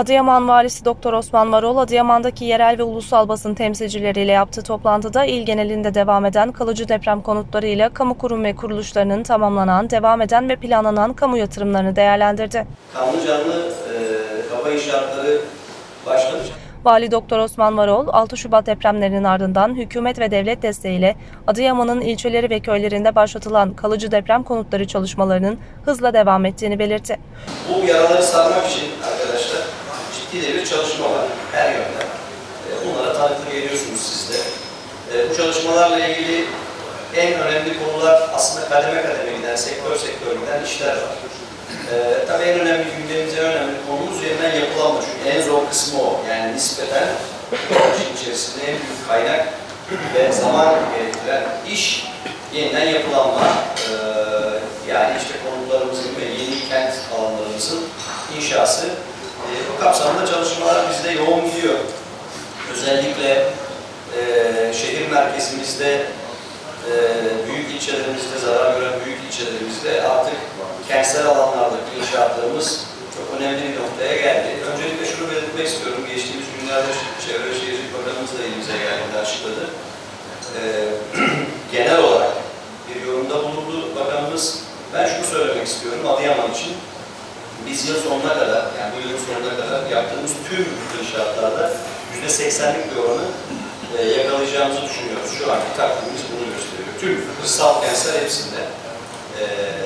Adıyaman Valisi Doktor Osman Varol, Adıyaman'daki yerel ve ulusal basın temsilcileriyle yaptığı toplantıda il genelinde devam eden kalıcı deprem konutlarıyla kamu kurum ve kuruluşlarının tamamlanan, devam eden ve planlanan kamu yatırımlarını değerlendirdi. kanlı canlı e, kaba inşaatları başladı. Vali Doktor Osman Varol, 6 Şubat depremlerinin ardından hükümet ve devlet desteğiyle Adıyaman'ın ilçeleri ve köylerinde başlatılan kalıcı deprem konutları çalışmalarının hızla devam ettiğini belirtti. Bu yaraları sarmak için arkadaşlar ciddi de bir çalışma var her yönden. E, bunlara tanıklık ediyorsunuz siz de. E, bu çalışmalarla ilgili en önemli konular aslında kademe kademe giden, sektör sektör giden işler var. E, tabii en önemli gündemimiz, en önemli konumuz yeniden yapılanma. Çünkü en zor kısmı o. Yani nispeten işin içerisinde en büyük kaynak ve zaman gerektiren iş yeniden yapılanma. E, yani işte konutlarımızın ve yeni kent alanlarımızın inşası. Bu kapsamda çalışmalar bizde yoğun gidiyor. Özellikle e, şehir merkezimizde, e, büyük ilçelerimizde, zarar gören büyük ilçelerimizde artık kentsel alanlardaki inşaatlarımız çok önemli bir noktaya geldi. Öncelikle şunu belirtmek istiyorum. Geçtiğimiz günlerde Çevre Şehircilik Bakanımız da elimize geldiğinde açıkladı. E, genel olarak bir yorumda bulundu Bakanımız. Ben şunu söylemek istiyorum Adıyaman için. Biz yıl sonuna kadar, yani bu yılın sonuna yaptığımız tüm inşaatlarda %80'lik bir oranı e, yakalayacağımızı düşünüyoruz. Şu anki takvimimiz bunu gösteriyor. Tüm kırsal kentsel hepsinde. E,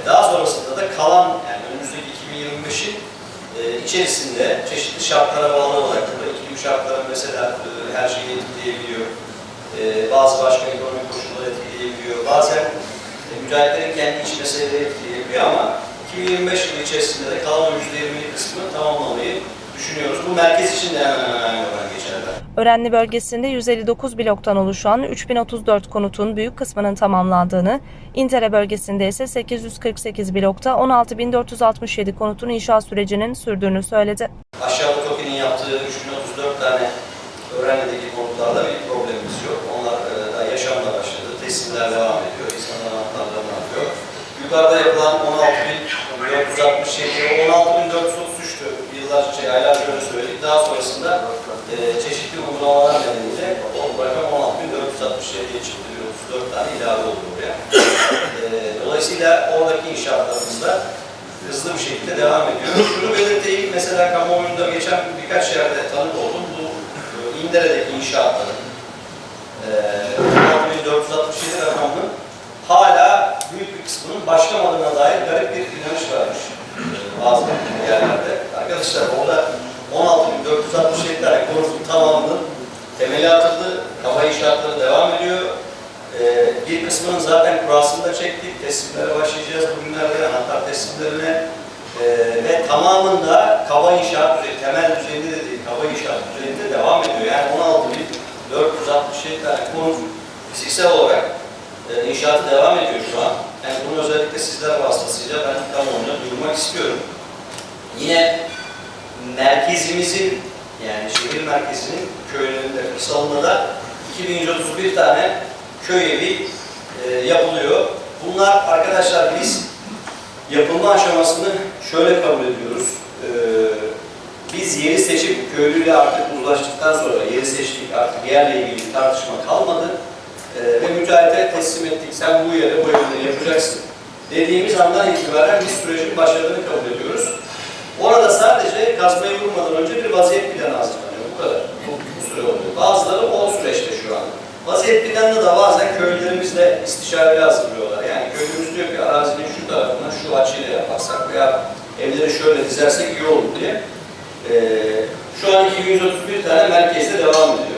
daha sonrasında da kalan, yani önümüzdeki 2025'in e, içerisinde çeşitli şartlara bağlı olarak, burada iklim şartları mesela e, her şeyi etkileyebiliyor. E, bazı başka ekonomik koşulları etkileyebiliyor. Bazen e, müteahhitlerin kendi iç meseleleri etkileyebiliyor ama 2025 yılı içerisinde de kalan o %20'lik kısmını tamamlamayı düşünüyoruz. Bu merkez için de hemen hemen aynı oran geçerli. Örenli bölgesinde 159 bloktan oluşan 3034 konutun büyük kısmının tamamlandığını, İntere bölgesinde ise 848 blokta 16467 konutun inşa sürecinin sürdüğünü söyledi. Aşağıda TOKİ'nin yaptığı 3034 tane öğrenmedeki konutlarda bir problemimiz yok. Onlar e, daha yaşamla başladı. Teslimler devam ediyor. İnsanlar anahtarlarını alıyor. Yukarıda yapılan 16.467, 16.433'tü. Yıllar, şey, aylarca önce söyledik. Daha sonrasında e, çeşitli uygulamalar nedeniyle o rakam 16.467'ye çıktı. 34 tane ilave oldu oraya. E, dolayısıyla oradaki inşaatlarımızda hızlı bir şekilde devam ediyor. Şunu belirteyim, mesela kamuoyunda geçen birkaç yerde tanık oldum. Bu e, İndere'deki inşaatların e, 467 rakamının hala büyük bir kısmının başlamadığına dair garip bir inanış varmış e, bazı yerlerde. Arkadaşlar orada 16.467 tane konutun tamamının temeli atıldı, kafa inşaatları devam ediyor. Ee, bir kısmının zaten kurasını da çektik. Teslimlere başlayacağız bugünlerde, anahtar teslimlerine. Ee, ve tamamında kaba inşaat düzeyi, temel düzeyinde de değil, kaba inşaat düzeyinde devam ediyor. Yani 16.467 tane konut fiziksel olarak e, inşaatı devam ediyor şu an. Yani bunu özellikle sizler vasıtasıyla ben kamuoyuna duyurmak istiyorum. Yine merkezimizin, yani şehir merkezinin köylerinde, kırsalında da 2131 tane köy evi e, yapılıyor. Bunlar arkadaşlar biz yapılma aşamasını şöyle kabul ediyoruz. E, biz yeri seçip köylüyle artık uzlaştıktan sonra yeri seçtik artık yerle ilgili tartışma kalmadı. E, ve müteahhite teslim ettik. Sen bu yere bu evleri yapacaksın. Dediğimiz andan itibaren biz sürecin başladığını kabul ediyoruz. Kazmayı vurmadan önce bir vaziyet planı hazırlanıyor. Bu kadar. Bu, süre oluyor. Bazıları o süreçte şu an. Vaziyet planını da bazen köylülerimizle istişareli hazırlıyorlar. Yani köylümüz diyor ki arazinin şu tarafına şu açıyla yaparsak veya evleri şöyle dizersek iyi olur diye. Ee, şu an 231 tane merkezde devam ediyor.